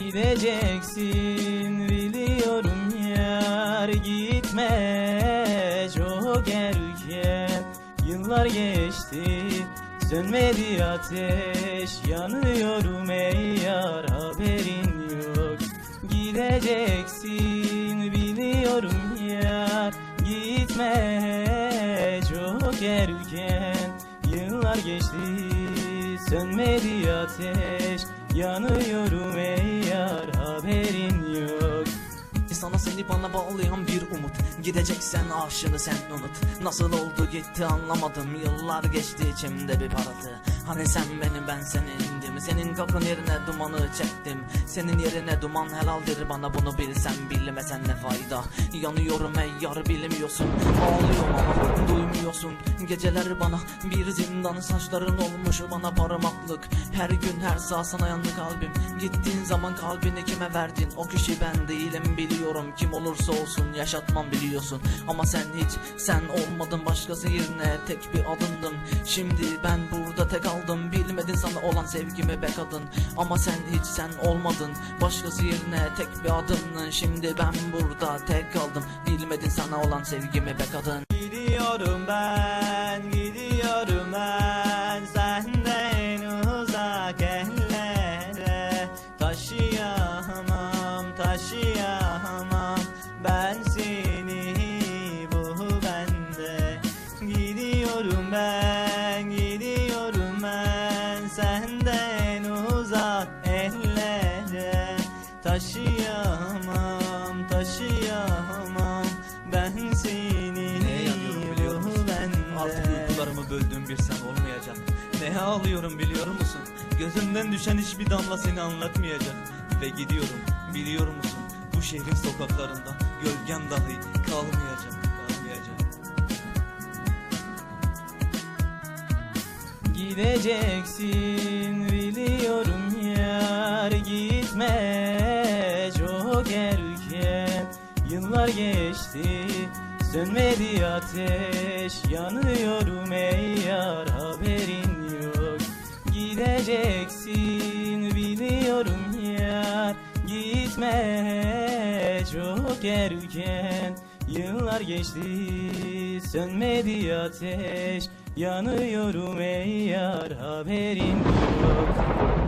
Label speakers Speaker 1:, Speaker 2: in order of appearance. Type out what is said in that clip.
Speaker 1: Gideceksin biliyorum yar gitme çok erken. Yıllar geçti sönmedi ateş Yanıyorum ey yar haberin yok. Gideceksin biliyorum yar gitme çok erken. Yıllar geçti sönmedi ateş Yanıyorum
Speaker 2: Seni bana bağlayan bir umut. Gideceksen aşını sen unut. Nasıl oldu gitti anlamadım. Yıllar geçti içimde bir parıltı. Hani sen benim ben senindim Senin kapın yerine dumanı çektim. Senin yerine duman helaldir. Bana bunu bilsen bilmesen ne fayda? Yanıyorum ey yar bilmiyorsun. Ağlıyorum ama Geceler bana bir zindan Saçların olmuş bana parmaklık. Her gün her saat sana yandı kalbim. Gittiğin zaman kalbini kime verdin? O kişi ben değilim biliyorum. Kim olursa olsun yaşatmam biliyorsun. Ama sen hiç sen olmadın başkası yerine tek bir adındım Şimdi ben burada tek aldım Bilmedin sana olan sevgimi be kadın. Ama sen hiç sen olmadın Başkası yerine tek bir adımdın. Şimdi ben burada tek kaldım. Bilmedin sana olan sevgimi be kadın.
Speaker 1: Gidiyorum ben, gidiyorum ben Senden uzak ellere. Taşıyamam, taşıyamam Ben seni bu bende. Gidiyorum ben, gidiyorum ben Senden uzak ellere. Taşıyamam, taşıyamam Ben seni
Speaker 2: böldüğüm bir sen olmayacak Neye ağlıyorum biliyor musun? Gözümden düşen hiçbir damla seni anlatmayacak. Ve gidiyorum biliyor musun? Bu şehrin sokaklarında gölgen dahi kalmayacak Kalmayacak.
Speaker 1: Gideceksin biliyorum yar gitme. Çok erken Yıllar geçti. Sönmedi ateş Yanıyorum gitme çok erken. Yıllar geçti sönmedi ateş. Yanıyorum ey yar haberin yok